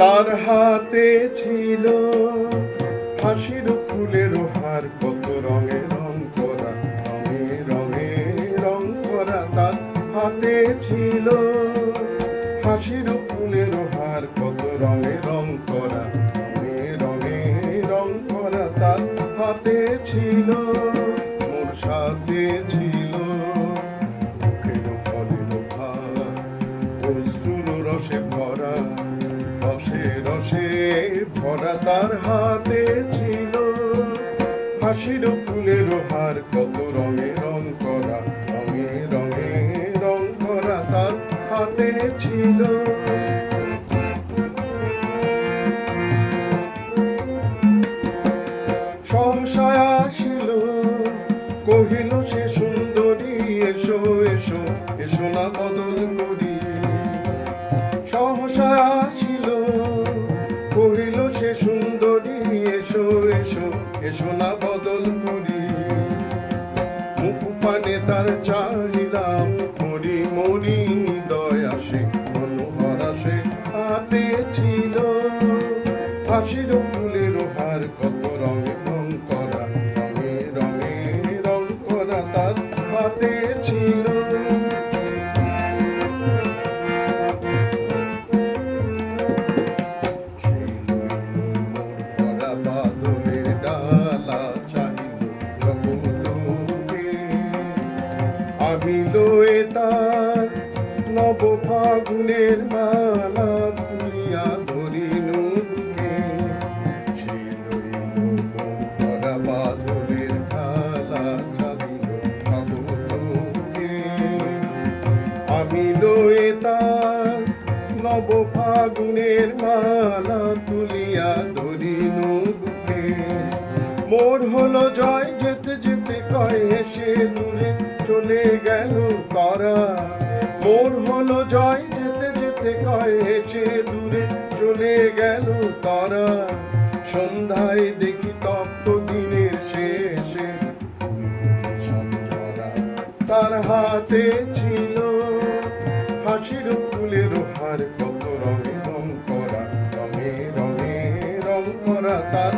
তার হাতে ছিল হাসির ফুলের হার কত রঙে রং করা, রঙে রঙে রং করা তার হাতে ছিল হাসির ফুলের হার কত রঙে রং করা, রঙে রঙে রং করা তার হাতে ছিল। ভরা, রসে রসে ভরা তার হাতে ছিল। হাসির ফুলের হার কত রঙে রং করা, রঙে রঙে রং করা তার হাতে ছিল। সহসা আসিল সহসা আসিল কহিল সে সুন্দরী, এসো এসো এসো না বদল করি। মুখ পানে তার চাহিলাম মরি মরি হৃদয় আসে মনোহর আসে হাতে ছিল। হাসির ফুলের হার কত রঙে রং করা, রঙে রঙে রং করা তার হাতে ছিল। আমি তার নব ফাগুনের মালা তুলিয়া ধরিল বুকে। সেই লইল ভরা বাদলের ডালা চাহিল জগৎকে আমি লয়ে তার নব ফাগুনের মালা তুলিয়া ধরিল বুকে। ভোর হলো জয় যেতে যেতে কয় হেসে দূরে চলে গেল তারা। ভোর হলো জয় যেতে যেতে কয় হেসে দূরে চলে গেল তারা। সন্ধ্যায় দেখি তপ্ত দিনের শেষে তার হাতে ছিল। হাসির ফুলের হার কত রঙে রং করা, রঙে রঙে রং করা তার